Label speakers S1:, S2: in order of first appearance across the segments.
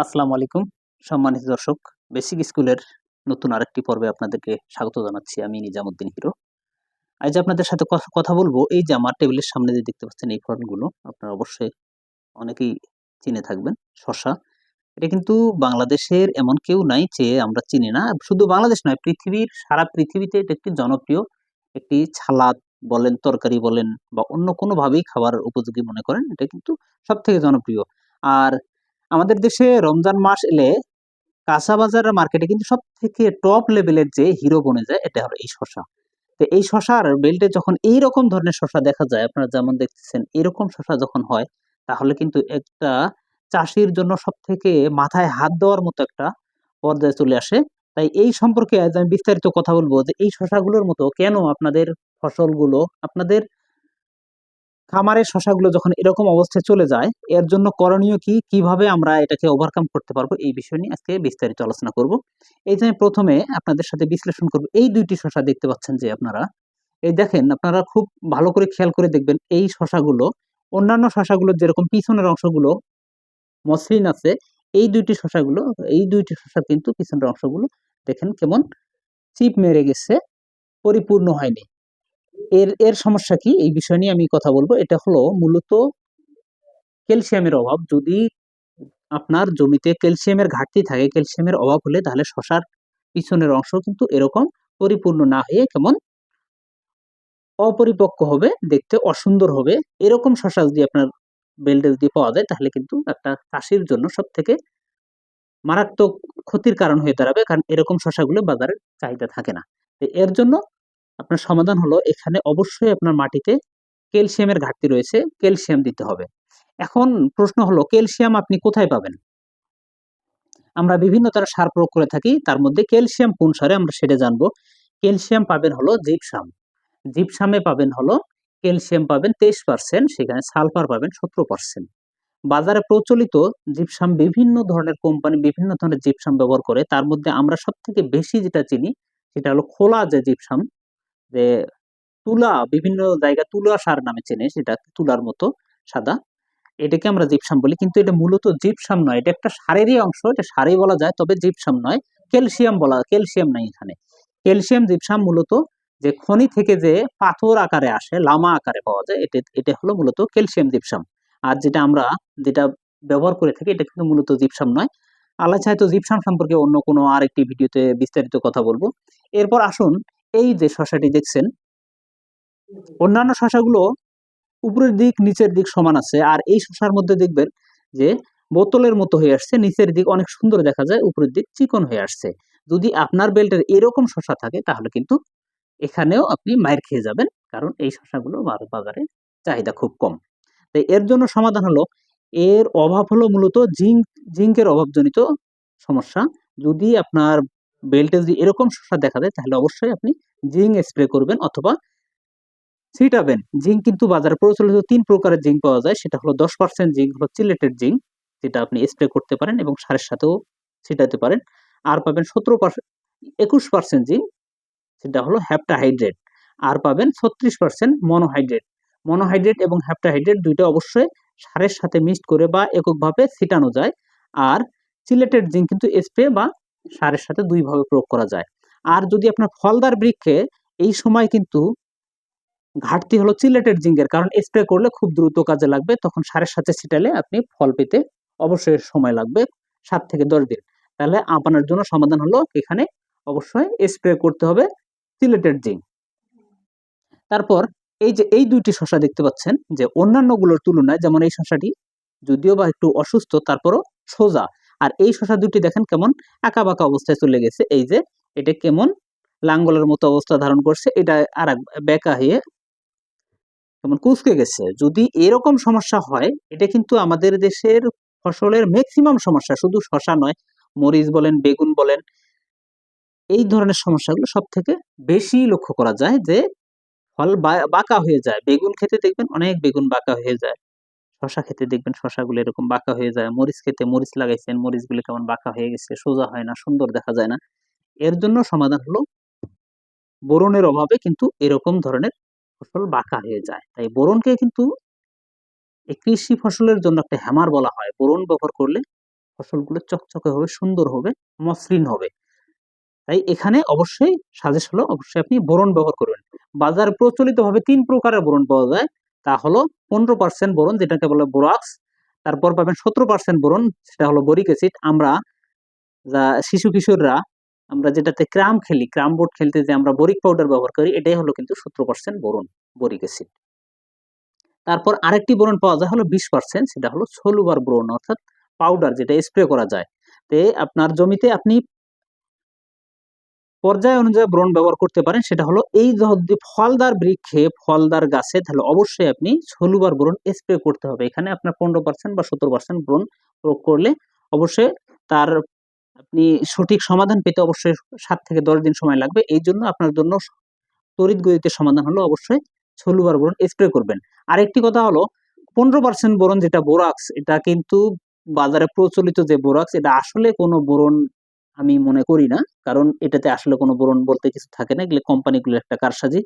S1: আসসালামু আলাইকুম। সম্মানিত দর্শক বেসিক স্কুলের নতুন আরেকটি পর্বে আপনাদেরকে স্বাগত জানাচ্ছি। আমি নিজামুদ্দিন হিরো। আজ আপনাদের সাথে কথা- বলব। এই যে আমার টেবিলের সামনে যে দেখতে পাচ্ছেন এই ফলগুলো আপনারা অবশ্যই অনেকেই চিনে থাকবেন, শশা। এটা কিন্তু বাংলাদেশের এমন কেউ নাই যে আমরা চিনি না। শুধু বাংলাদেশ নয়, পৃথিবীর, সারা পৃথিবীতে এটা একটি জনপ্রিয়, একটি ছালাদ বলেন, তরকারি বলেন, বা অন্য কোনোভাবেই খাবার উপযোগী মনে করেন, এটা কিন্তু সব থেকে জনপ্রিয়। আর আমাদের দেশে রমজান মাস এলে কাঁচা বাজার মার্কেটে কিন্তু সব থেকে টপ লেভেলের যে হিরো বনে যায়, এটা হলো এই শশা তো এই শশার বেল্টে যখন এই রকম ধরনের শশা দেখা যায়, আপনারা যেমন দেখতেছেন এরকম শশা যখন হয়, তাহলে কিন্তু একটা চাষির জন্য সব থেকে মাথায় হাত দেওয়ার মতো একটা পর্যায়ে চলে আসে। তাই এই সম্পর্কে আজ আমি বিস্তারিত কথা বলব যে এই শশাগুলোর মতো কেন আপনাদের ফসলগুলো, আপনাদের খামারের শশাগুলো যখন এরকম অবস্থায় চলে যায়, এর জন্য করণীয় কি? কীভাবে আমরা এটাকে ওভারকাম করতে পারব? এই বিষয় নিয়ে আজকে বিস্তারিত আলোচনা করব। এই যে আমি প্রথমে আপনাদের সাথে বিশ্লেষণ করব, এই দুইটি শশা দেখতে পাচ্ছেন যে আপনারা। এই দেখেন, আপনারা খুব ভালো করে খেয়াল করে দেখবেন, এই শশাগুলো, অন্যান্য শশাগুলো যেরকম পিছনের অংশগুলো মসৃণ আছে, এই দুইটি শশাগুলো, এই দুইটি শশা কিন্তু পিছনের অংশগুলো দেখেন কেমন চিপ মেরে গেছে, পরিপূর্ণ হয়নি। এর এর সমস্যা কি? এই বিষয় নিয়ে আমি কথা বলব। এটা হলো মূলত ক্যালসিয়ামের অভাব। যদি আপনার জমিতে ক্যালসিয়ামের ঘাটতি থাকে, ক্যালসিয়ামের অভাব হলে তাহলে শশার পিছনের অংশ কিন্তু এরকম পরিপূর্ণ না হয়ে কেমন অপরিপক্ক হবে, দেখতে অসুন্দর হবে। এরকম শশা যদি আপনার বেল্টে যদি পাওয়া যায়, তাহলে কিন্তু একটা চাষির জন্য সব থেকে মারাত্মক ক্ষতির কারণ হয়ে দাঁড়াবে। কারণ এরকম শশাগুলো বাজারে চাহিদা থাকে না। এর জন্য আপনার সমাধান হলো এখানে অবশ্যই আপনার মাটিতে ক্যালসিয়ামের ঘাটতি রয়েছে, ক্যালসিয়াম দিতে হবে। এখন প্রশ্ন হলো, ক্যালসিয়াম আপনি কোথায় পাবেন? আমরা বিভিন্ন তারা সার প্রয়োগ করে থাকি, তার মধ্যে ক্যালসিয়াম কোন সারে আমরা সেটা জানব। ক্যালসিয়াম পাবেন হলো জিপসাম। জিপসামে পাবেন হলো ক্যালসিয়াম পাবেন তেইশ পার্সেন্ট সেখানে সালফার পাবেন সতেরো পার্সেন্ট বাজারে প্রচলিত জিপসাম বিভিন্ন ধরনের কোম্পানি বিভিন্ন ধরনের জিপসাম ব্যবহার করে, তার মধ্যে আমরা সব থেকে বেশি যেটা চিনি, সেটা হলো খোলা যে জিপসাম যে তুলা, বিভিন্ন জায়গা তুলা সার নামে চেনে সেটা, তুলার মতো সাদা। এটাকে আমরা জিপসাম বলি, কিন্তু এটা মূলত জিপসাম নয়, এটা একটা সারেরই অংশ, এটা সারই বলা যায়, তবে জিপসাম নয়, ক্যালসিয়াম বলা, ক্যালসিয়াম নাই এখানে। ক্যালসিয়াম, জিপসাম মূলত যে খনি থেকে যে পাথর আকারে আসে, লামা আকারে পাওয়া যায়, এটা এটা হলো মূলত ক্যালসিয়াম জিপসাম। আর যেটা আমরা যেটা ব্যবহার করে থাকি, এটা কিন্তু মূলত জিপসাম নয়। আল্লাহ চাইতো জিপসাম সম্পর্কে অন্য কোনো আরেকটি ভিডিওতে বিস্তারিত কথা বলব। এরপর আসুন এই যে শশাটি দেখছেন, অন্যান্য শশাগুলো উপরের দিক, নিচের দিক সমান আছে। আর এই শশার মধ্যে দেখবেন যে বোতলের মতো হয়ে আসছে। নিচের দিক অনেক সুন্দর দেখা যায়, উপরের দিক চিকন হয়ে আসছে। যদি আপনার বেল্টের এরকম শশা থাকে, তাহলে কিন্তু এখানেও আপনি মায়ের খেয়ে যাবেন, কারণ এই শশাগুলো বাজারে চাহিদা খুব কম। তাই এর জন্য সমাধান হলো, এর অভাব হলো মূলত জিঙ্ক, জিঙ্কের অভাবজনিত সমস্যা। যদি আপনার বেল্টে যদি এরকম শসা দেখা যায়, তাহলে অবশ্যই আপনি জিঙ্ক স্প্রে করবেন অথবা ছিটাবেন। জিঙ্ক কিন্তু বাজারে প্রচলিত তিন প্রকারের জিঙ্ক পাওয়া যায়। সেটা হলো দশ পার্সেন্ট জিঙ্ক, হলো চিলেটেড জিঙ্ক, যেটা আপনি স্প্রে করতে পারেন এবং সারের সাথেও ছিটাতে পারেন। আর পাবেন সতেরো পার্সেন্ট একুশ পার্সেন্ট জিঙ্ক, সেটা হলো হ্যাপটাহাইড্রেট আর পাবেন ছত্রিশ পার্সেন্ট মনোহাইড্রেট মনোহাইড্রেট এবং হ্যাপটাহাইড্রেট দুইটা অবশ্যই সারের সাথে মিক্সড করে বা এককভাবে ছিটানো যায়। আর সিলেটেড জিঙ্ক কিন্তু স্প্রে বা সারের সাথে দুইভাবে প্রয়োগ করা যায়। আর যদি আপনার ফলদার বৃক্ষে এই সময় কিন্তু ঘাটতি হলো চিলেটেড জিঙ্কের কারণ স্প্রে করলে খুব দ্রুত কাজে লাগবে, তখন সারের সাথে ছিটালে আপনি ফল পেতে অবশ্যই সময় লাগবে সাত থেকে দশ দিন। তাহলে আপনার জন্য সমাধান হলো এখানে অবশ্যই স্প্রে করতে হবে সিলেটেড জিঙ্ক তারপর এই যে, এই দুইটি শশা দেখতে পাচ্ছেন, যে অন্যান্যগুলোর তুলনায়, যেমন এই শশাটি যদিও বা একটু অসুস্থ, তারপরও সোজা। আর এই শশা দুটি দেখেন কেমন আঁকা বাঁকা অবস্থায় চলে গেছে। এই যে এটা কেমন লাঙ্গলের মতো অবস্থা ধারণ করছে। এটা আর বেকা হয়ে কেমন কুচকে গেছে। যদি এরকম সমস্যা হয়, এটা কিন্তু আমাদের দেশের ফসলের ম্যাক্সিমাম সমস্যা। শুধু শশা নয়, মরিচ বলেন, বেগুন বলেন, এই ধরনের সমস্যাগুলো সব থেকে বেশি লক্ষ্য করা যায় যে ফল বাঁকা হয়ে যায়। বেগুন খেতে দেখবেন অনেক বেগুন বাঁকা হয়ে যায়। শশা খেতে দেখবেন শশাগুলো এরকম বাঁকা হয়ে যায়। মরিচ খেতে মরিচ লাগাইছেন, মরিচগুলো কেমন বাঁকা হয়ে গেছে, সোজা হয় না, সুন্দর দেখা যায় না। এর জন্য সমাধান হলো বোরনের অভাবে কিন্তু এরকম ধরনের ফসল বাঁকা হয়ে যায়। তাই বোরনকে কিন্তু কৃষি ফসলের জন্য একটা হ্যামার বলা হয়। বোরন ব্যবহার করলে ফসলগুলো চকচকে হবে, সুন্দর হবে, মসৃণ হবে। তাই এখানে অবশ্যই সাজেশ হলো, অবশ্যই আপনি বোরন ব্যবহার করবেন। বাজার প্রচলিতভাবে তিন প্রকারের বোরন পাওয়া যায়। তা হলো পনেরো পার্সেন্ট বোরন যেটাকে বলে বোরাক্স। তারপর পাবেন সতেরো পার্সেন্ট বোরন সেটা হলো বরিক অ্যাসিড। আমরা যা শিশু কিশোররা, আমরা যেটাতে ক্রাম খেলি, ক্রাম বোর্ড খেলতে যে আমরা বরিক পাউডার ব্যবহার করি, এটাই হলো কিন্তু সতেরো পার্সেন্ট বোরন বরিক অ্যাসিড। তারপর আরেকটি বোরন পাওয়া যায় হলো বিশ পার্সেন্ট সেটা হলো সলুবার বোরন অর্থাৎ পাউডার যেটা স্প্রে করা যায়। তে আপনার জমিতে আপনি পর্যায় অনুযায়ী ব্রণ ব্যবহার করতে পারেন, সেটা হলো এই যদি ফলদার বৃক্ষে ফলদার গাছে, তাহলে অবশ্যই আপনি সলুবার ব্রণ স্প্রে করতে হবে। এখানে আপনার পনেরো পার্সেন্ট বা সত্তর পার্সেন্ট ব্রণ প্রয়োগ করলে অবশ্যই তার আপনি সঠিক সমাধান পেতে অবশ্যই সাত থেকে দশ দিন সময় লাগবে। এই জন্য আপনার জন্য তড়িৎ গতিতে সমাধান হলো অবশ্যই সলুবার বোরন স্প্রে করবেন। আরেকটি কথা হলো পনেরো পার্সেন্ট বোরন যেটা বোরাক্স এটা কিন্তু বাজারে প্রচলিত যে বোরাক্স এটা আসলে কোনো বোরন আমি মনে করি না। কারণ এটাতে আসলে কোনো বোরন বলতে কিছু থাকে না। এগুলো কোম্পানিগুলো একটা কারসাজি।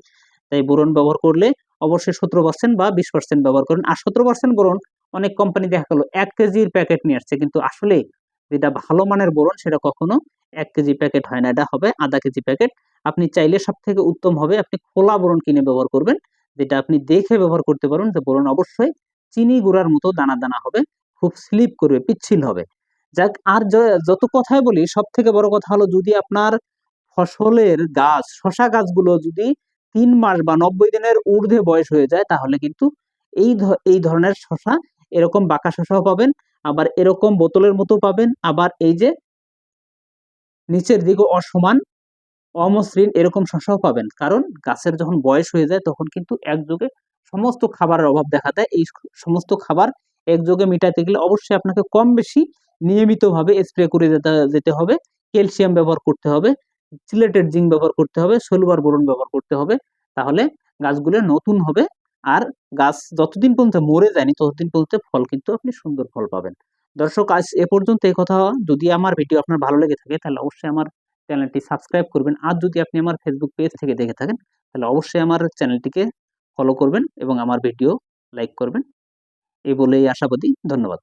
S1: তাই বোরন ব্যবহার করলে অবশ্যই সতেরো পার্সেন্ট বা বিশ পার্সেন্ট ব্যবহার করেন। আর সতেরো পার্সেন্ট বোরন, অনেক কোম্পানি দেখা গেলো, এক কেজির প্যাকেট নিয়ে আসছে। কিন্তু আসলে যেটা ভালো মানের বোরন, সেটা কখনো এক কেজি প্যাকেট হয় না। এটা হবে আধা কেজি প্যাকেট আপনি চাইলে সব থেকে উত্তম হবে আপনি খোলা বোরন কিনে ব্যবহার করবেন, যেটা আপনি দেখে ব্যবহার করতে পারবেন। যে বোরন অবশ্যই চিনি গুঁড়ার মতো দানা দানা হবে। খুব স্লিপ করবে, পিচ্ছিল হবে। যাক, আর যত কথাই বলি সব থেকে বড় কথা হলো যদি আপনার ফসলের গাছ শশা গাছগুলো যদি তিন মাস বা নব্বই দিনের ঊর্ধ্বে বয়স হয়ে যায়, তাহলে কিন্তু এই এই ধরনের শশা এরকম বাঁকা শশাও পাবেন, আবার এরকম বোতলের মতো পাবেন, আবার এই যে নিচের দিকে অসমান, অমসৃণ এরকম শশাও পাবেন। কারণ গাছের যখন বয়স হয়ে যায়, তখন কিন্তু একযোগে সমস্ত খাবারের অভাব দেখা দেয়। এই সমস্ত খাবার একযোগে মিটাতে গেলে অবশ্যই আপনাকে কম বেশি নিয়মিতভাবে স্প্রে করে যেতে হবে। ক্যালসিয়াম ব্যবহার করতে হবে। সিলেটেড জিঙ্ক ব্যবহার করতে হবে। সলুবার বোরন ব্যবহার করতে হবে। তাহলে গাছগুলো নতুন হবে। আর গাছ যতদিন পর্যন্ত মরে যায়নি, ততদিন পর্যন্ত ফল কিন্তু আপনি সুন্দর ফল পাবেন। দর্শক, আজ এ পর্যন্ত এই কথা। যদি আমার ভিডিও আপনার ভালো লেগে থাকে, তাহলে অবশ্যই আমার চ্যানেলটি সাবস্ক্রাইব করবেন। আর যদি আপনি আমার ফেসবুক পেজ থেকে দেখে থাকেন, তাহলে অবশ্যই আমার চ্যানেলটিকে ফলো করবেন এবং আমার ভিডিও লাইক করবেন। এই বলেই আশাবাদী ধন্যবাদ।